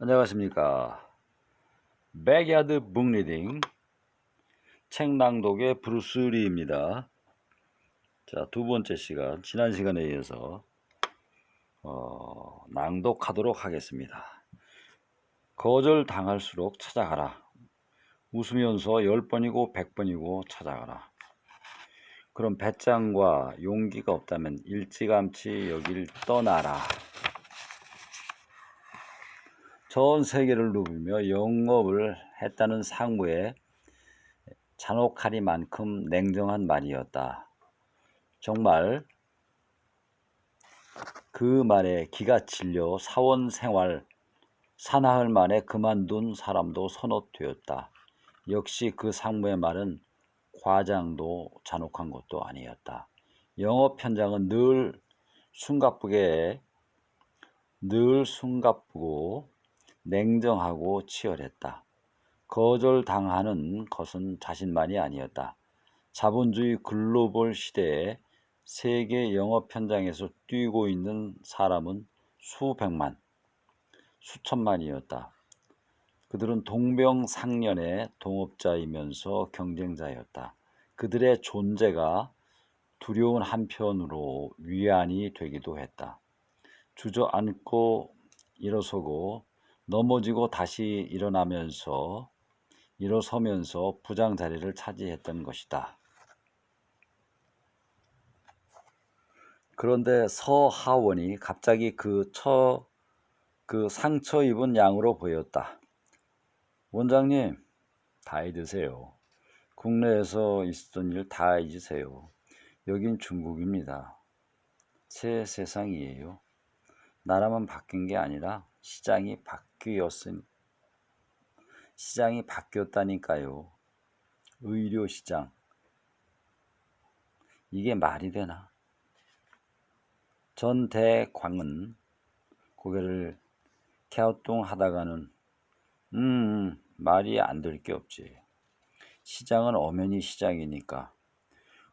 안녕하십니까. 백야드 북리딩 책 낭독의 브루스리입니다. 자, 두 번째 시간, 지난 시간에 이어서 어, 낭독하도록 하겠습니다. 거절 당할수록 찾아가라. 웃으면서 10번이고 100번이고 찾아가라. 그럼 배짱과 용기가 없다면 일찌감치 여길 떠나라. 전 세계를 누비며 영업을 했다는 상무의 잔혹하리만큼 냉정한 말이었다. 정말 그 말에 기가 질려 사원 생활 사나흘 만에 그만둔 사람도 서너 되었다. 역시 그 상무의 말은 과장도 잔혹한 것도 아니었다. 영업 현장은 늘 숨가쁘게 늘 숨가쁘고 냉정하고 치열했다. 거절당하는 것은 자신만이 아니었다. 자본주의 글로벌 시대에 세계 영업 현장에서 뛰고 있는 사람은 수백만, 수천만이었다. 그들은 동병상련의 동업자이면서 경쟁자였다. 그들의 존재가 두려운 한편으로 위안이 되기도 했다. 주저앉고 일어서고 넘어지고 다시 일어나면서 일어서면서 부장 자리를 차지했던 것이다. 그런데 서하원이 갑자기 그 처, 그 상처 입은 양으로 보였다. 원장님, 다 잊으세요. 국내에서 있었던 일 다 잊으세요. 여긴 중국입니다. 새 세상이에요. 나라만 바뀐 게 아니라 시장이 바뀌었 으니 시장이 바뀌었다니까요. 의료 시장. 이게 말이 되나? 전 대광은 고개를 갸우뚱하다가는 음 말이 안 될 게 없지. 시장은 엄연히 시장이니까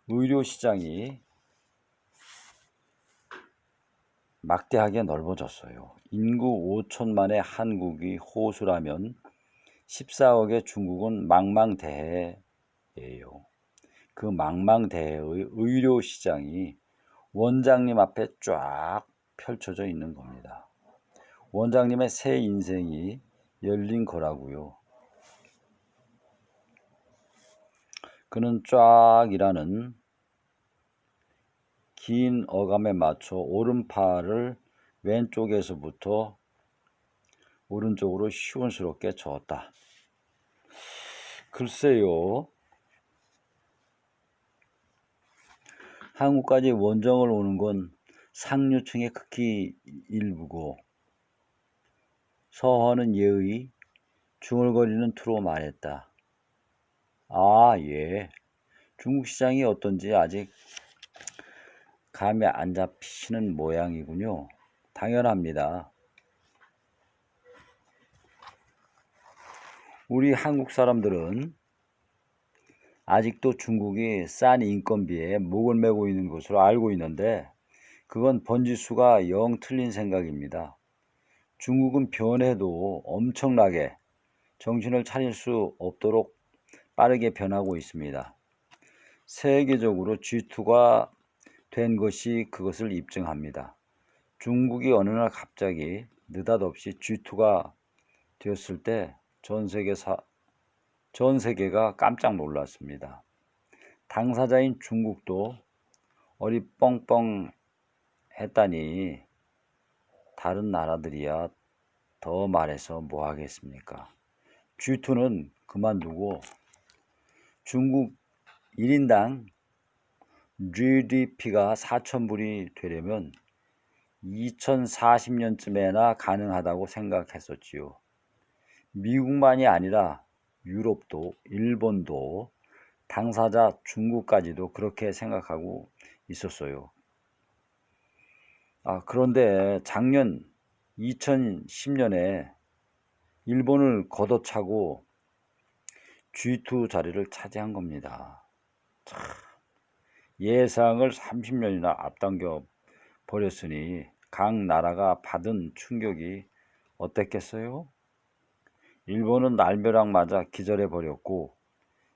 의료 시장이 막대하게 넓어졌어요. 인구 5천만의 한국이 호수라면 14억의 중국은 망망대해예요. 그 망망대해의 의료 시장이 원장님 앞에 쫙 펼쳐져 있는 겁니다. 원장님의 새 인생이 열린 거라고요. 그는 쫙이라는 긴 어감에 맞춰 오른팔을 왼쪽에서부터 오른쪽으로 시원스럽게 저었다. 글쎄요. 한국까지 원정을 오는 건 상류층의 극히 일부고 서헌은 예의 중얼거리는 투로 말했다. 아, 예. 중국 시장이 어떤지 아직 감이 안 잡히시는 모양이군요. 당연합니다. 우리 한국 사람들은 아직도 중국이 싼 인건비에 목을 메고 있는 것으로 알고 있는데 그건 번지수가 영 틀린 생각입니다. 중국은 변해도 엄청나게 정신을 차릴 수 없도록 빠르게 변하고 있습니다. 세계적으로 G2가 된 것이 그것을 입증합니다. 중국이 어느 날 갑자기 느닷없이 G2가 되었을 때 전 세계 사, 전 세계가 깜짝 놀랐습니다. 당사자인 중국도 어리 뻥뻥 했다니 다른 나라들이야 더 말해서 뭐 하겠습니까? G2는 그만두고 중국 1인당 GDP가 4천불이 되려면 2040년쯤에나 가능하다고 생각했었지요. 미국만이 아니라 유럽도 일본도 당사자 중국까지도 그렇게 생각하고 있었어요. 아, 그런데 작년 2010년에 일본을 걷어차고 G2 자리를 차지한 겁니다. 참, 예상을 30년이나 앞당겨 버렸으니 각 나라가 받은 충격이 어땠겠어요? 일본은 날벼락 맞아 기절해 버렸고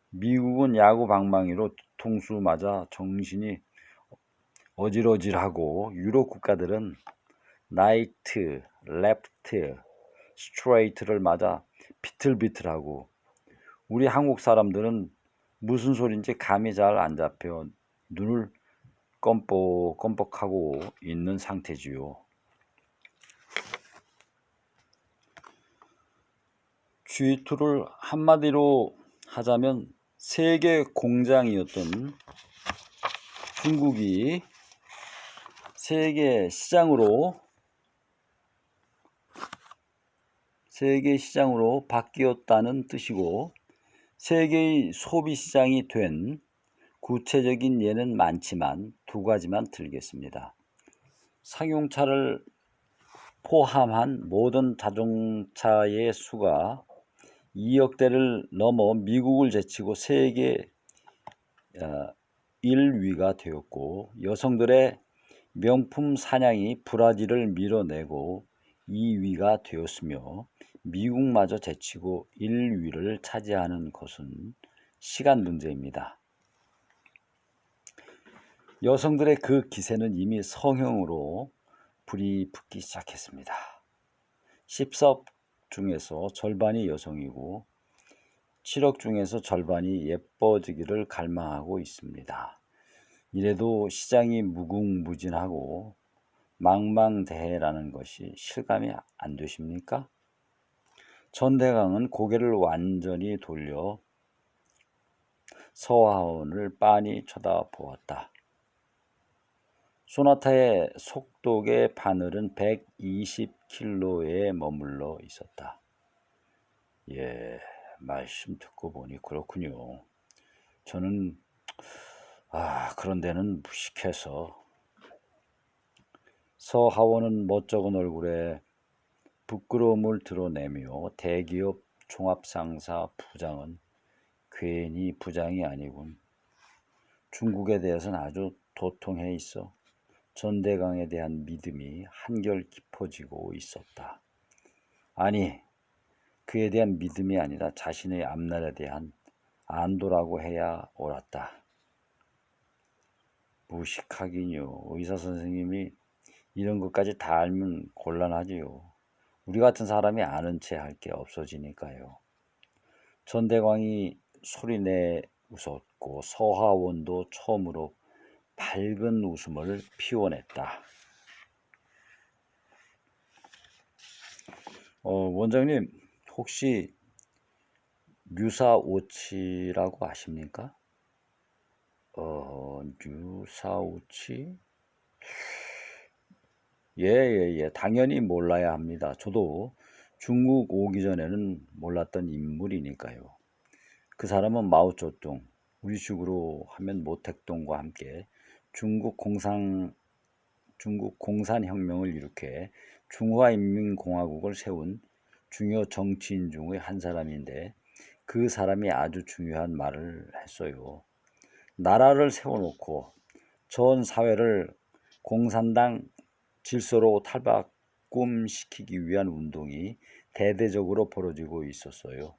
미국은 야구 방망이로 통수 맞아 정신이 어질어질하고 유럽 국가들은 나이트, 레프트, 스트레이트를 맞아 비틀비틀하고 우리 한국 사람들은 무슨 소린지 감이 잘 안 잡혀 눈을 껌뻑껌뻑하고 있는 상태지요. G2를 한마디로 하자면 세계 공장이었던 중국이 세계 시장으로 세계 시장으로 바뀌었다는 뜻이고 세계의 소비 시장이 된 구체적인 예는 많지만 두 가지만 들겠습니다. 상용차를 포함한 모든 자동차의 수가 2억 대를 넘어 미국을 제치고 세계 1위가 되었고 여성들의 명품 사냥이 브라질을 밀어내고 2위가 되었으며 미국마저 제치고 1위를 차지하는 것은 시간 문제입니다. 여성들의 그 기세는 이미 성형으로 불이 붙기 시작했습니다. 10석 중에서 절반이 여성이고 7억 중에서 절반이 예뻐지기를 갈망하고 있습니다. 이래도 시장이 무궁무진하고 망망대해라는 것이 실감이 안 되십니까? 전 대강은 고개를 완전히 돌려 서하원을 빤히 쳐다보았다. 소나타의 속독의 바늘은 120킬로에 머물러 있었다. 예, 말씀 듣고 보니 그렇군요. 저는 아, 그런 데는 무식해서 서하원은 멋쩍은 얼굴에 부끄러움을 드러내며 대기업 종합상사 부장은 괜히 부장이 아니군. 중국에 대해서는 아주 도통해 있어. 전대강에 대한 믿음이 한결 깊어지고 있었다. 아니, 그에 대한 믿음이 아니라 자신의 앞날에 대한 안도라고 해야 옳았다. 무식하긴요. 의사 선생님이 이런 것까지 다 알면 곤란하지요. 우리 같은 사람이 아는 채 할 게 없어지니까요. 전대광이 소리내 웃었고 서하원도 처음으로 밝은 웃음을 피워냈다. 어, 원장님 혹시 류사오치라고 아십니까? 어, 류사오치? 예, 예, 예. 당연히 몰라야 합니다. 저도 중국 오기 전에는 몰랐던 인물이니까요. 그 사람은 마오쩌둥, 우리식으로 하면 모택동과 함께 중국 공산 중국 공산혁명을 일으켜 중화인민공화국을 세운 중요 정치인 중의 한 사람인데 그 사람이 아주 중요한 말을 했어요. 나라를 세워놓고 전 사회를 공산당 질서로 탈바꿈시키기 위한 운동이 대대적으로 벌어지고 있었어요.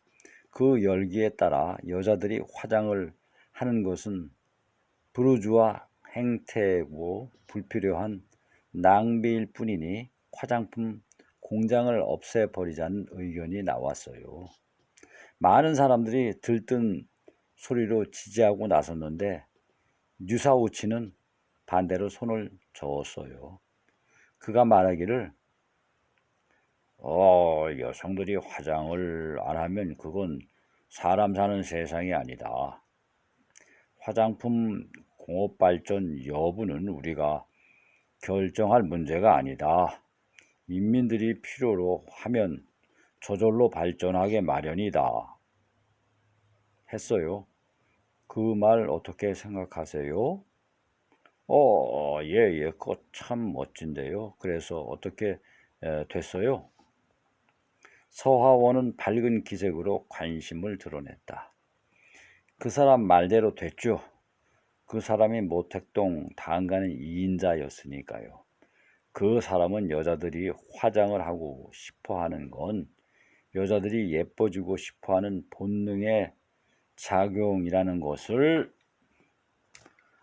그 열기에 따라 여자들이 화장을 하는 것은 부르주아 행태고 불필요한 낭비일 뿐이니 화장품 공장을 없애버리자는 의견이 나왔어요. 많은 사람들이 들뜬 소리로 지지하고 나섰는데 뉴사우치는 반대로 손을 저었어요. 그가 말하기를 어, 여성들이 화장을 안 하면 그건 사람 사는 세상이 아니다. 화장품 공업 발전 여부는 우리가 결정할 문제가 아니다. 민민들이 필요로 하면 저절로 발전하게 마련이다. 했어요. 그 말 어떻게 생각하세요? 어, 예, 예, 그거 참 멋진데요. 그래서 어떻게 에, 됐어요? 서하원은 밝은 기색으로 관심을 드러냈다. 그 사람 말대로 됐죠. 그 사람이 모택동 당가는 2인자였으니까요. 그 사람은 여자들이 화장을 하고 싶어 하는 건 여자들이 예뻐지고 싶어 하는 본능의 작용이라는 것을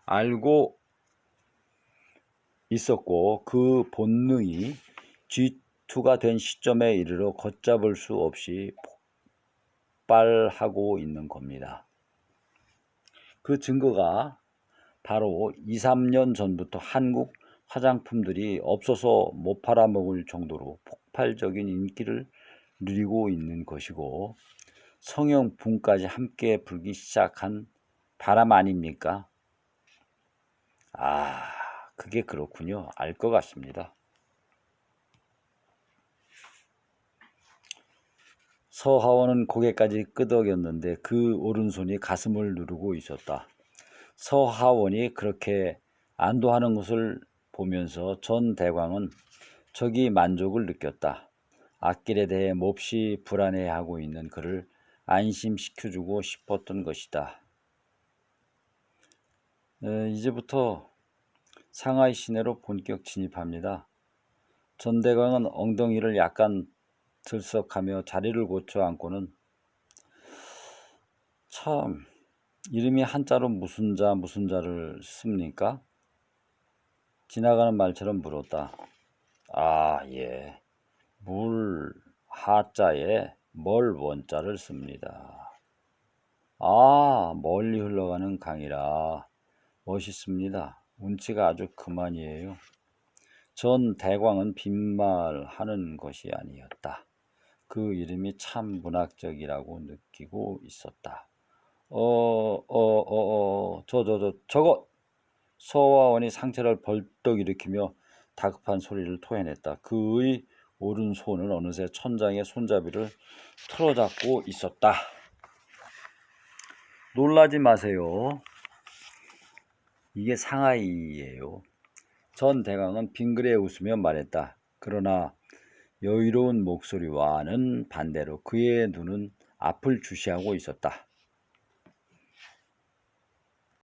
알고 있었고 그 본능이 G2가 된 시점에 이르러 걷잡을 수 없이 폭발하고 있는 겁니다. 그 증거가 바로 2, 3년 전부터 한국 화장품들이 없어서 못 팔아먹을 정도로 폭발적인 인기를 누리고 있는 것이고 성형분까지 함께 불기 시작한 바람 아닙니까? 아, 그게 그렇군요. 알 것 같습니다. 서하원은 고개까지 끄덕였는데 그 오른손이 가슴을 누르고 있었다. 서하원이 그렇게 안도하는 것을 보면서 전 대광은 적이 만족을 느꼈다. 앞길에 대해 몹시 불안해하고 있는 그를 안심시켜주고 싶었던 것이다. 에, 이제부터 상하이 시내로 본격 진입합니다. 전 대광은 엉덩이를 약간 들썩하며 자리를 고쳐 앉고는 참 이름이 한자로 무슨 자 무슨 자를 씁니까? 지나가는 말처럼 물었다. 아, 예. 물 하자에 멀 원자를 씁니다. 아, 멀리 흘러가는 강이라 멋있습니다. 운치가 아주 그만이에요. 전 대광은 빈말하는 것이 아니었다. 그 이름이 참 문학적이라고 느끼고 있었다. 어, 어, 어, 어, 저, 저, 저, 저거! 서화원이 상체를 벌떡 일으키며 다급한 소리를 토해냈다. 그의 오른손은 어느새 천장의 손잡이를 틀어잡고 있었다. 놀라지 마세요. 이게 상하이예요. 전 대강은 빙그레 웃으며 말했다. 그러나 여유로운 목소리와는 반대로 그의 눈은 앞을 주시하고 있었다.